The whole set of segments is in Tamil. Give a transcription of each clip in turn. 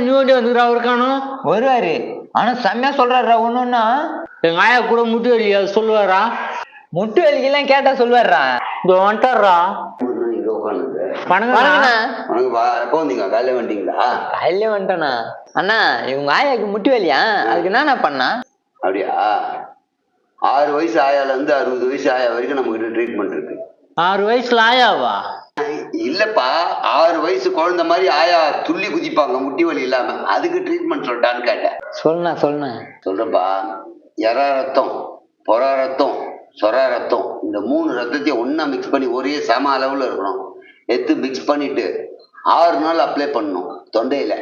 நீ வண்டி வந்துக்கிறா இருக்கானோ வருவாரு. ஆனா செம்மையா சொல்றாருடா ஒண்ணுன்னா எங்க ஆயா கூட முட்டி வலி அது சொல்லுவாரா? முட்டு வலிக்கெல்லாம் கேட்டா சொல்லுவாருடா. இதோ வந்துட்டாரா காலையில வந்துட்டானா அண்ணா இவங்க ஆயாக்கு முட்டி வலியா? அதுக்கு என்னண்ணா பண்ணா? அப்படியா? ஆறு வயசு ஆயால இருந்து அறுபது வயசு ஆயா வரைக்கும் நம்ம கிட்ட ட்ரீட்மெண்ட் இருக்கு. ஆறு வயசுல ஆயாவா? இல்லப்பா ஆறு வயசு குழந்தை மாதிரி ஆயா துள்ளி குதிப்பாங்க முட்டி வலி இல்லாம. அதுக்கு ட்ரீட்மெண்ட் சொல்லட்டான்னு கேட்டேன். சொல்லுண்ணா சொல்லுண்ணா. சொல்றப்பா எறா ரத்தம் பொறா ரத்தம் சொரா ரத்தம் இந்த மூணு ரத்தத்தையும் ஒண்ணா மிக்ஸ் பண்ணி ஒரே சம அளவுல இருக்கணும். எடுத்து மிக்ஸ் பண்ணிட்டு ஆறு நாள் அப்ளை பண்ணணும் தொண்டையில.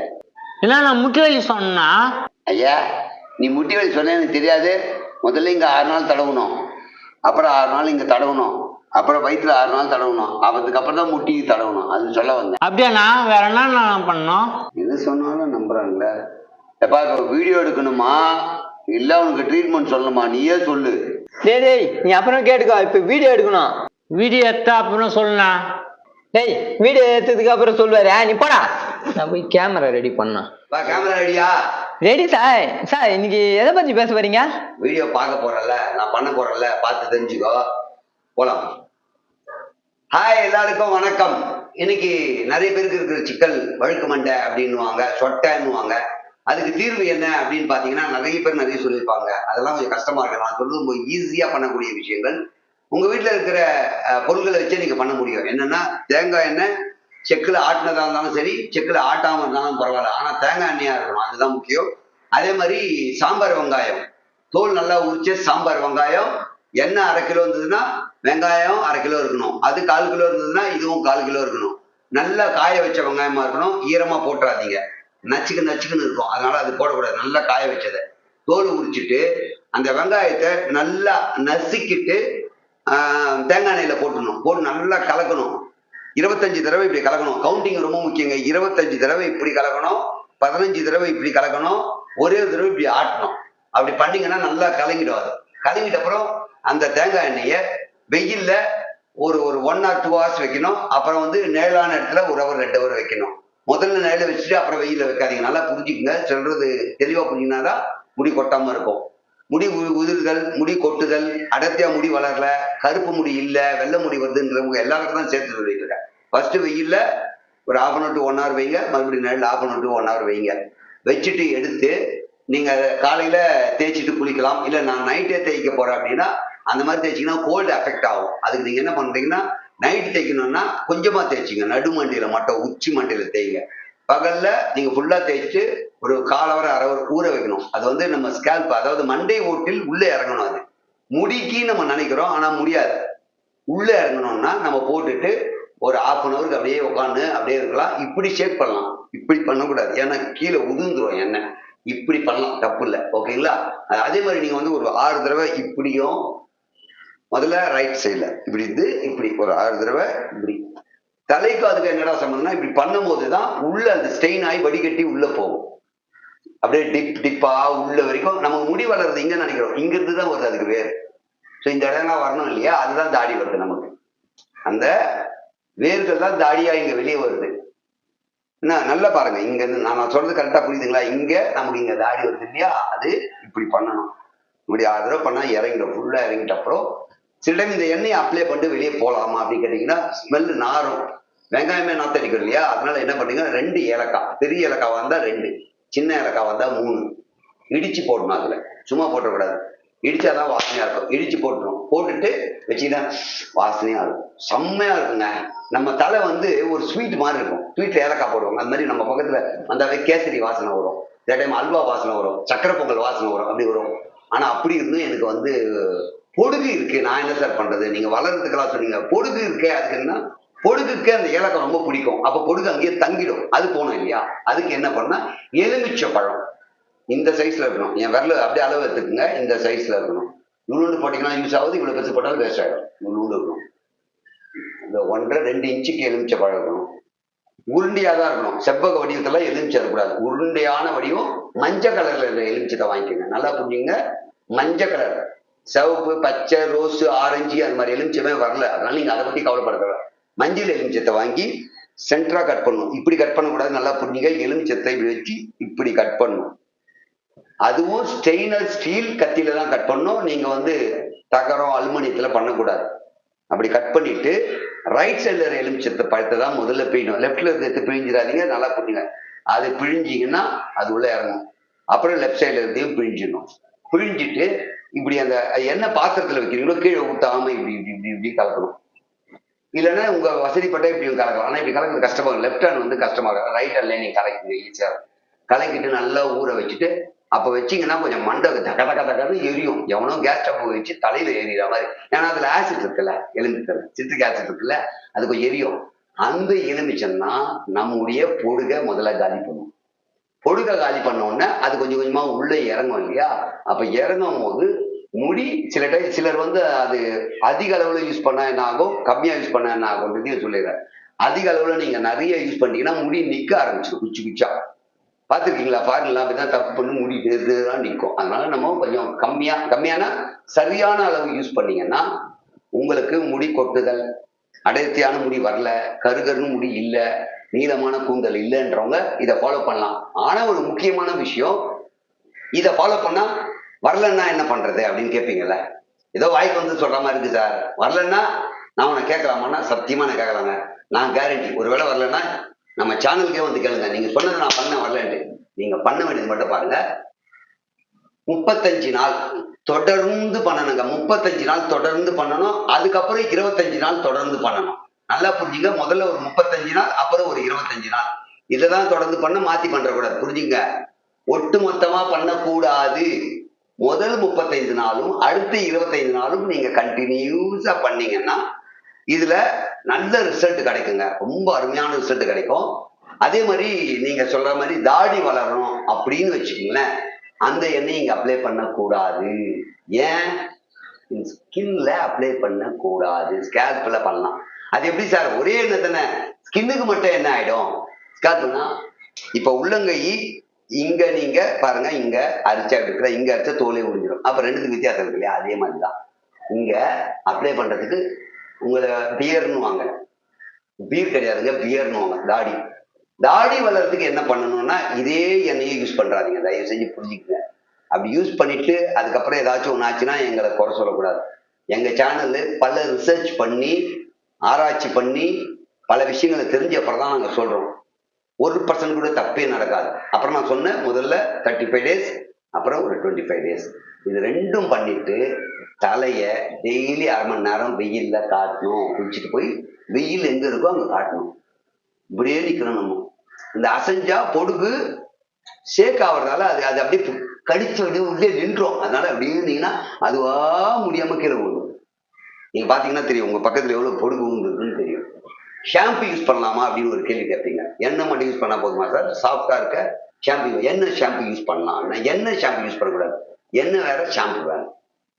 என்ன நான் முட்டி வலி சொன்னா? ஐயா நீ முட்டி வலி சொன்ன எனக்கு தெரியாது. முதல்ல இங்க ஆறு நாள் தடவணும். அப்புறம் ஆறு நாள் இங்க தடவணும். அப்புறம் வயிற்றுல ஆறு நாள் தடவணும். அதுக்கப்புறம் தான் முட்டி தடவணும். அது சொல்ல வந்தேன். அப்படியாண்ணா வேற என்ன நான் பண்ணோம் எது சொன்னாலும் நம்புறாங்களே எப்பா வீடியோ எடுக்கணுமா? இல்ல உனக்கு ட்ரீட்மெண்ட் சொல்லணுமா? நீயே சொல்லு. டேய் டேய் நீ அப்புறம் கேட்டுக்கோ. இப்ப வீடியோ எடுக்கணும். வீடியோ எடுத்தா அப்புறம் சொல்லணா டேய் வீடியோ எடுத்ததுக்கு அப்புறம் சொல்லுவாரு. நீ போடா. நான் போய் கேமரா ரெடி பண்ணேன் பா கேமரா ரெடியா ரெடி சார் சார் இன்னைக்கு எதை பத்தி பேச போறீங்க? வீடியோ பார்க்க போறேன்ல நான் பண்ண போறேன்ல பார்த்து தெரிஞ்சுக்கோ. போலாம். ஹாய் எல்லாருக்கும் வணக்கம். இன்னைக்கு நிறைய பேருக்கு இருக்கிற சிக்கல் வழுக்கு மண்டை அப்படின்னுவாங்க சொட்டைன்னுவாங்க. அதுக்கு தீர்வு என்ன அப்படின்னு பாத்தீங்கன்னா நிறைய பேர் நிறைய சொல்லியிருப்பாங்க. அதெல்லாம் கொஞ்சம் கஷ்டமா இருக்கு. நான் சொல்றது ரொம்ப ஈஸியா பண்ணக்கூடிய விஷயங்கள். உங்க வீட்டில் இருக்கிற பொருட்களை வச்சு வச்சே நீங்க பண்ண முடியும். என்னன்னா தேங்காய் எண்ணெய் செக்குல ஆட்டினதா இருந்தாலும் சரி செக்குல ஆட்டாம இருந்தாலும் பரவாயில்ல. ஆனா தேங்காய் எண்ணெயா இருக்கணும். அதுதான் முக்கியம். அதே மாதிரி சாம்பார் வெங்காயம். தோல் நல்லா உரிச்ச சாம்பார் வெங்காயம் எண்ணெய் அரை கிலோ இருந்ததுன்னா வெங்காயம் அரை கிலோ இருக்கணும். அது கால் கிலோ இருந்ததுன்னா இதுவும் கால் கிலோ இருக்கணும். நல்லா காய வச்ச வெங்காயமா இருக்கணும். ஈரமா போட்டுறாதீங்க. நச்சுக்கு நச்சுக்குன்னு இருக்கும். அதனால அது போடக்கூடாது. நல்லா காய வச்சதை. தோல் உரிச்சிட்டு அந்த வெங்காயத்தை நல்லா நசுக்கிட்டு தேங்காய் எண்ணெயில போட்டுடணும். போட்டு நல்லா கலக்கணும். இருபத்தஞ்சு தடவை இப்படி கலக்கணும். கவுண்டிங் ரொம்ப முக்கியங்க. இருபத்தஞ்சு தடவை இப்படி கலக்கணும். பதினஞ்சு தடவை இப்படி கலக்கணும். ஒரே ஒரு தடவை இப்படி ஆட்டணும். அப்படி பண்ணீங்கன்னா நல்லா கலங்கிடும் அது. கலங்கிட்ட அப்புறம் அந்த தேங்காய் எண்ணெயை வெயில்ல ஒரு ஒரு ஒன் ஆர் டூ ஹவர்ஸ் வைக்கணும். அப்புறம் வந்து நிழலான இடத்துல ஒரு ஹவர் ரெண்டு ஹவர் வைக்கணும். முதல்ல நிழல வச்சுட்டு அப்புறம் வெயிலில் வைக்காதீங்க. நல்லா புரிஞ்சுக்குங்க. சொல்றது தெளிவா புரிஞ்சுனாதான் முடி கொட்டாம இருக்கும். முடி உ- உதிர்தல் முடி கொட்டுதல் அடர்த்தியா முடி வளரல கருப்பு முடி இல்லை வெள்ளை முடி வருதுன்றவங்க எல்லாருக்கும் தான் சேர்த்து சொல்லியிருக்கேன் ஃபர்ஸ்ட் வெயில்ல ஒரு half an to one hour வைங்க. மறுபடியும் நேரில் half an to one hour வைங்க. வச்சுட்டு எடுத்து நீங்க அதை காலையில தேய்ச்சிட்டு குளிக்கலாம். இல்லை நான் நைட்டே தேய்க்க போறேன் அப்படின்னா அந்த மாதிரி தேய்ச்சிங்கன்னா கோல்டு அஃபெக்ட் ஆகும். அதுக்கு நீங்கள் என்ன பண்ணுறீங்கன்னா நைட் தேய்க்கணும்னா கொஞ்சமாக தேய்ச்சிங்க. நடு மண்டியில மட்டும் உச்சி மண்டியில் தேய்ங்க. பகலில் நீங்கள் ஃபுல்லாக தேய்ச்சிட்டு ஒரு கால் ஹவர் அரை ஹவர் ஊற வைக்கணும். அது வந்து நம்ம ஸ்கேல்ப் அதாவது மண்டை ஓட்டில் உள்ளே இறங்கணும் அது. முடிக்கு நம்ம நினைக்கிறோம் ஆனால் முடியாது. உள்ளே இறங்கணும்னா நம்ம போட்டுட்டு ஒரு ஆஃப் அன் ஹவருக்கு அப்படியே உட்காந்து அப்படியே இருக்கலாம். இப்படி ஷேக் பண்ணலாம். இப்படி பண்ணக்கூடாது. ஏன்னா கீழே உதுந்துரும் எண்ணெய். இப்படி பண்ணலாம். தப்பு இல்லை. ஓகேங்களா? அதே மாதிரி நீங்கள் வந்து ஒரு ஆறு தடவை இப்படியும் முதல்ல ரைட் சைடில் இப்படி இருந்து இப்படி ஒரு ஆறு தடவை இப்படி. தலைக்கு அதுக்கு என்னடா சம்பந்தம்னா இப்படி பண்ணும்போது தான் உள்ள அந்த ஸ்டெயின் ஆகி வடிகட்டி உள்ள போகும். அப்படியே டிப் டிப்பா உள்ள வரைக்கும் நமக்கு முடி வளர்றது இங்க நினைக்கிறோம். இங்கிருந்து தான் வருது அதுக்கு வேர். ஸோ இந்த இடம்லாம் வரணும் இல்லையா? அதுதான் தாடி வருது நமக்கு. அந்த வேர்கள் தான் தாடியா இங்க வெளியே வருது. என்ன? நல்லா பாருங்க. இங்க இருந்து நான் நான் சொல்றது கரெக்டா புரியுதுங்களா? இங்க நமக்கு இங்க தாடி வருது இல்லையா? அது இப்படி பண்ணணும். இப்படி ஆறு தடவை பண்ணா இறங்கிடும். ஃபுல்லா இறங்கிட்ட அப்புறம் சில டைம் இந்த எண்ணெயை அப்ளை பண்ணிட்டு வெளியே போகலாமா அப்படின்னு கேட்டீங்கன்னா ஸ்மெல் நாரும். வெங்காயமே நாத்தடிக்கும் இல்லையா? அதனால என்ன பண்ணுறீங்கன்னா ரெண்டு ஏலக்காய். பெரிய ஏலக்காய் வந்தால் ரெண்டு சின்ன ஏலக்காய் வந்தால் மூணு. இடிச்சு போடணும் அதில். சும்மா போட்டக்கூடாது இடிச்சாதான் வாசனையா இருக்கும். இடிச்சு போட்டுரும் போட்டுட்டு வச்சுக்கிட்டா வாசனையா இருக்கும். செம்மையா இருக்குங்க. நம்ம தலை வந்து ஒரு ஸ்வீட் மாதிரி இருக்கும். ஸ்வீட்ல ஏலக்காய் போடுவாங்க. அந்த மாதிரி நம்ம பக்கத்துல வந்தாவே கேசரி வாசனை வரும். இந்த டைம் அல்வா வாசனை வரும். சக்கரை பொங்கல் வாசனை வரும். அப்படி வரும். ஆனா அப்படி இருந்தும் எனக்கு வந்து பொடுகு இருக்கு. நான் என்ன சார் பண்றது? நீங்க வளர்றதுக்கெல்லாம் சொன்னீங்க. பொடுகு இருக்கே அதுக்கு என்ன பொடுகுக்கு அந்த ஏலக்காய் ரொம்ப பிடிக்கும். அப்ப பொடுகு அங்கேயே தங்கிடும். அது போகணும் இல்லையா? அதுக்கு என்ன பண்ணா எலுமிச்சை பழம் இந்த சைஸ்ல இருக்கணும். என் விரல அப்படியே அளவு எடுத்துக்கோங்க. இந்த சைஸ்ல இருக்கணும். நுழுண்டு போட்டீங்கன்னா யூஸ் ஆகுது. இவ்வளவு பெருசு போட்டாலும் வேஸ்ட் ஆகிடும் நுழுண்டு இருக்கணும். இந்த ஒன்றரை ரெண்டு இன்ச்சுக்கு எலுமிச்சை பழம் இருக்கணும். உருண்டையாக தான் இருக்கணும். செவ்வக வடிவத்தெல்லாம் எலுமிச்சை இருக்கக்கூடாது. உருண்டையான வடிவம் மஞ்சள் கலர்ல இருக்கிற எலுமிச்சத்தை வாங்கிக்கோங்க. நல்லா புரிஞ்சுங்க மஞ்சள் கலர் சிவப்பு பச்சை ரோஸ் ஆரஞ்சு அந்த மாதிரி எலுமிச்சமே வரல. அதனால நீங்க அதை பத்தி கவலைப்பட மஞ்சள் எலுமிச்சத்தை வாங்கி சென்டரா கட் பண்ணணும். இப்படி கட் பண்ணக்கூடாது. நல்லா புரிஞ்சுங்க. எலுமிச்சத்தை இப்படி வச்சு இப்படி கட் பண்ணணும். அதுவும் ஸ்டெயினர் ஸ்டீல் கத்தியில தான் கட் பண்ணணும். நீங்க வந்து தகரம் அலுமினியத்துல பண்ணக்கூடாது. அப்படி கட் பண்ணிட்டு ரைட் சைடில் எலுமிச்சத்தை பழத்தை தான் முதல்ல பிழியணும். லெஃப்ட்ல இருக்கிறது பிழிஞ்சிடாதீங்க. நல்லா புரிஞ்சுங்க. அது பிழிஞ்சிங்கன்னா அது உள்ள இறங்கும். அப்புறம் லெஃப்ட் சைடில் இருந்தையும் பிழிஞ்சிடணும். பிழிஞ்சிட்டு இப்படி அந்த என்ன பாத்திரத்துல வைக்கிறீங்களோ கீழே ஊத்தாம இப்படி இப்படி இப்படி இப்படி கலக்கணும். இல்லைன்னா உங்க வசதிப்பட்ட இப்படி கலக்கலாம். ஆனா இப்படி கலக்கிறது கஷ்டமா லெஃப்ட் ஹேண்ட் வந்து கஷ்டமாக. ரைட் ஹேண்ட்ல நீங்க கலக்குங்க ஈஸியா கலக்கிட்டு நல்லா ஊற வச்சுட்டு அப்ப வச்சீங்கன்னா கொஞ்சம் மண்டை தக தக தகன்னு எரியும். எவனோ கேஸ் ஸ்டவ் வச்சு தலையில எரியற மாதிரி. ஏன்னா அதுல ஆசிட் இருக்குல்ல எலுமிச்சல் சிட்ரிக் ஆசிட் இருக்குல்ல அது கொஞ்சம் எரியும். அந்த எலுமிச்சம்னா நம்முடைய பொடுக முதல்ல காலி பண்ணும். பொடுக காலி பண்ண உடனே அது கொஞ்சம் கொஞ்சமா உள்ள இறங்கும் இல்லையா? அப்ப இறங்கும் போது முடி சில டைம் சிலர் வந்து அது அதிக அளவில் யூஸ் பண்ணால் என்ன ஆகும்? கம்மியாக யூஸ் பண்ணால் என்ன ஆகும்ன்றதையும் சொல்லிடுறேன் அதிக அளவுல நீங்க நிறைய யூஸ் பண்ணீங்கன்னா முடி நிற்க ஆரம்பிச்சிடும் குச்சி குச்சா. பார்த்துருக்கீங்களா? ஃபாரின்லாம் அப்படிதான் தப்பு பண்ணி முடி தான் நிற்கும். அதனால நம்ம கொஞ்சம் கம்மியா கம்மியான சரியான அளவு யூஸ் பண்ணீங்கன்னா உங்களுக்கு முடி கொட்டுதல் அடர்த்தியான முடி வரல கருகருன்னு முடி இல்லை நீளமான கூந்தல் இல்லைன்றவங்க இதை ஃபாலோ பண்ணலாம். ஆனால் ஒரு முக்கியமான விஷயம் இதை ஃபாலோ பண்ணால் வரலன்னா என்ன பண்றது அப்படின்னு கேட்பீங்கல்ல ஏதோ வாய்க்கு வந்து சொல்ற மாதிரி இருக்கு சார். வரலன்னா நான் உன்னை கேட்கலாமான்னா சத்தியமா நான் கேட்கலாங்க. நான் கேரண்டி ஒருவேளை வரலன்னா நம்ம சேனலுக்கே வந்து கேளுங்க. நீங்க சொன்னது நான் பண்ண வரலன்ட்டு. நீங்க பண்ண வேண்டியது மட்டும் பாருங்க. முப்பத்தஞ்சு நாள் தொடர்ந்து பண்ணணுங்க. முப்பத்தஞ்சு நாள் தொடர்ந்து பண்ணணும். அதுக்கப்புறம் இருபத்தஞ்சு நாள் தொடர்ந்து பண்ணணும். நல்லா புரிஞ்சுங்க. முதல்ல ஒரு முப்பத்தஞ்சு நாள் அப்புறம் ஒரு இருபத்தஞ்சு நாள். இதைதான் தொடர்ந்து பண்ண மாத்தி பண்ற கூடாது புரிஞ்சுங்க. ஒட்டு மொத்தமா பண்ணக்கூடாது. முதல் முப்பத்தைந்து நாளும் அடுத்த இருபத்தைந்து நாளும் நீங்க கண்டினியூஸா பண்ணீங்கன்னா இதுல நல்ல ரிசல்ட் கிடைக்குங்க. ரொம்ப அருமையான ரிசல்ட் கிடைக்கும். அதே மாதிரி நீங்க சொல்ற மாதிரி தாடி வளரணும் அப்படின்னு வச்சுக்கோங்களேன். அந்த எண்ணெய் இங்க அப்ளை பண்ணக்கூடாது. ஏன்? ஸ்கின்ல அப்ளை பண்ணக்கூடாது. ஸ்கேல்ப்ல பண்ணலாம். அது எப்படி சார் ஒரே எண்ணெய் தானே. ஸ்கின்னுக்கு மட்டும் என்ன ஆயிடும்? ஸ்கேல்ப்னா இப்ப உள்ளங்கை இங்க நீங்க பாருங்க இங்க அரிச்சா இருக்கிற இங்க அரிச்சா தோலே உறிஞ்சிடும் அப்ப ரெண்டுத்துக்கு வித்தியாசம் இருக்கு இல்லையா? அதே மாதிரிதான். இங்க அப்ளை பண்றதுக்கு உங்களை பியர்னு வாங்க. பீர் கிடையாதுங்க பியர்னு வாங்க. தாடி. தாடி வளர்றதுக்கு என்ன பண்ணணும்னா இதே எண்ணெயை யூஸ் பண்றாதீங்க. தயவு செஞ்சு புரிஞ்சுக்கங்க. அப்படி யூஸ் பண்ணிட்டு அதுக்கப்புறம் ஏதாச்சும் ஒன்று ஆச்சுன்னா எங்களை குறை சொல்லக்கூடாது. எங்க சேனல்ல பல ரிசர்ச் பண்ணி ஆராய்ச்சி பண்ணி பல விஷயங்களை தெரிஞ்ச அப்புறம் தான் நாங்கள் சொல்றோம். ஒரு பர்சன்ட் கூட தப்பே நடக்காது. அப்புறம் நான் சொன்னேன் முதல்ல தேர்ட்டி ஃபைவ் டேஸ் அப்புறம் ஒரு டுவெண்ட்டி ஃபைவ் டேஸ் இது ரெண்டும் பண்ணிட்டு தலையை டெய்லி அரை மணி நேரம் வெயிலில் காட்டணும். குளிச்சுட்டு போய் வெயில் எங்கே இருக்கோ அங்கே காட்டணும். இப்படியே நிற்கணும் நம்ம. இந்த அசைஞ்சா பொடுகு ஷேக் ஆகுறதால அது அது அப்படியே கடிச்சு அப்படியே உள்ளே நின்றோம். அதனால அப்படி இருந்தீங்கன்னா அதுவா முடியாம கீழே விழும் நீங்க பாத்தீங்கன்னா தெரியும் உங்க பக்கத்துல எவ்வளவு பொடுகு இருக்குன்னு ஷாம்பு யூஸ் பண்ணலாமா அப்படின்னு ஒரு கேள்வி கேட்பீங்க எண்ணெய் மட்டும் யூஸ் பண்ணால் போதுமா சார் சாஃப்டாக இருக்க ஷாம்பு என்ன ஷாம்பு யூஸ் பண்ணலாம்? என்ன ஷாம்பு யூஸ் பண்ணக்கூடாது? என்ன வேற ஷாம்பு வேற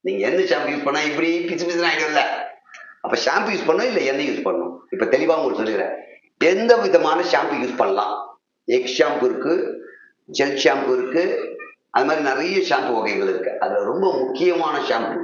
நீங்கள் என்ன ஷாம்பு யூஸ் பண்ணால் இப்படி பிசு பிசு ஆகிடும்ல அப்போ ஷாம்பு யூஸ் பண்ணணும் இல்லை எண்ணெய் யூஸ் பண்ணணும்? இப்போ தெளிவாக உங்களுக்கு சொல்லுகிறேன் எந்த விதமான ஷாம்பு யூஸ் பண்ணலாம்? எக் ஷாம்பு இருக்கு ஜெல் ஷாம்பு இருக்கு அது மாதிரி நிறைய ஷாம்பு வகைகள் இருக்கு. அதில் ரொம்ப முக்கியமான ஷாம்பு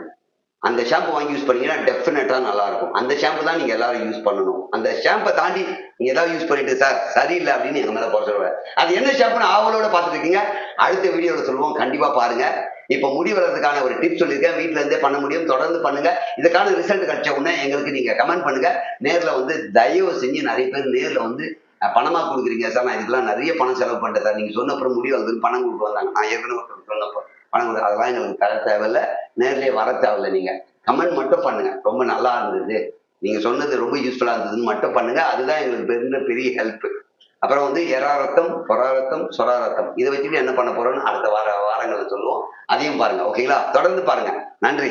அந்த ஷாம்பு வாங்கி யூஸ் பண்ணீங்கன்னா டெஃபினட்டா நல்லா இருக்கும் அந்த ஷாம்பு தான் நீங்க எல்லாரும் யூஸ் பண்ணணும். அந்த ஷாம்பை தாண்டி நீங்க ஏதாவது யூஸ் பண்ணிட்டு சார் சரியில்லை அப்படின்னு எங்க மேல போட சொல்லுவேன். அது என்ன ஷாம்புன்னு ஆவலோட பார்த்துட்டு இருக்கீங்க அடுத்த வீடியோவில் சொல்லுவோம். கண்டிப்பா பாருங்க. இப்போ முடி வளர்றதுக்கான ஒரு டிப்ஸ் சொல்லியிருக்கேன். வீட்ல இருந்தே பண்ண முடியும். தொடர்ந்து பண்ணுங்க. இதுக்கான ரிசல்ட் கிடைச்ச உடனே எங்களுக்கு நீங்க கமெண்ட் பண்ணுங்க. நேர்ல வந்து தயவு செஞ்சு நிறைய பேர் நேர்ல வந்து பணமாக பணமா கொடுக்குறீங்க. சார் நான் இதுக்கெல்லாம் நிறைய பணம் செலவு பண்ணிட்டேன். சார் நீங்க சொன்னப்புறம் முடி வளர்ந்து பணம் கொடுத்து வந்தாங்க. நான் ஏற்கனவே சொன்னப்போ பணம் கொடுத்து அதெல்லாம் எங்களுக்கு தர தேவையில்ல. நேர்லயே வர தேவையில்ல நீங்க. கமெண்ட் மட்டும் பண்ணுங்க. ரொம்ப நல்லா இருந்தது. நீங்க சொன்னது ரொம்ப யூஸ்ஃபுல்லா இருந்ததுன்னு மட்டும் பண்ணுங்க. அதுதான் எங்களுக்கு பெரிய பெரிய ஹெல்ப் அப்புறம் வந்து எரா ரத்தம் பொறா ரத்தம் சொரா ரத்தம் இதை வச்சுட்டு என்ன பண்ண போறோம்னு அடுத்த வார வாரங்களை சொல்லுவோம். அதையும் பாருங்க. ஓகேங்களா தொடர்ந்து பாருங்க. நன்றி.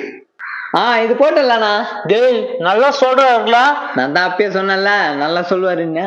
ஆ இது போட்டலண்ணா டேய் நல்லா சொல்றாருல நான் தான் அப்பயே சொன்னேன்ல. நல்லா சொல்லுவாருன்னு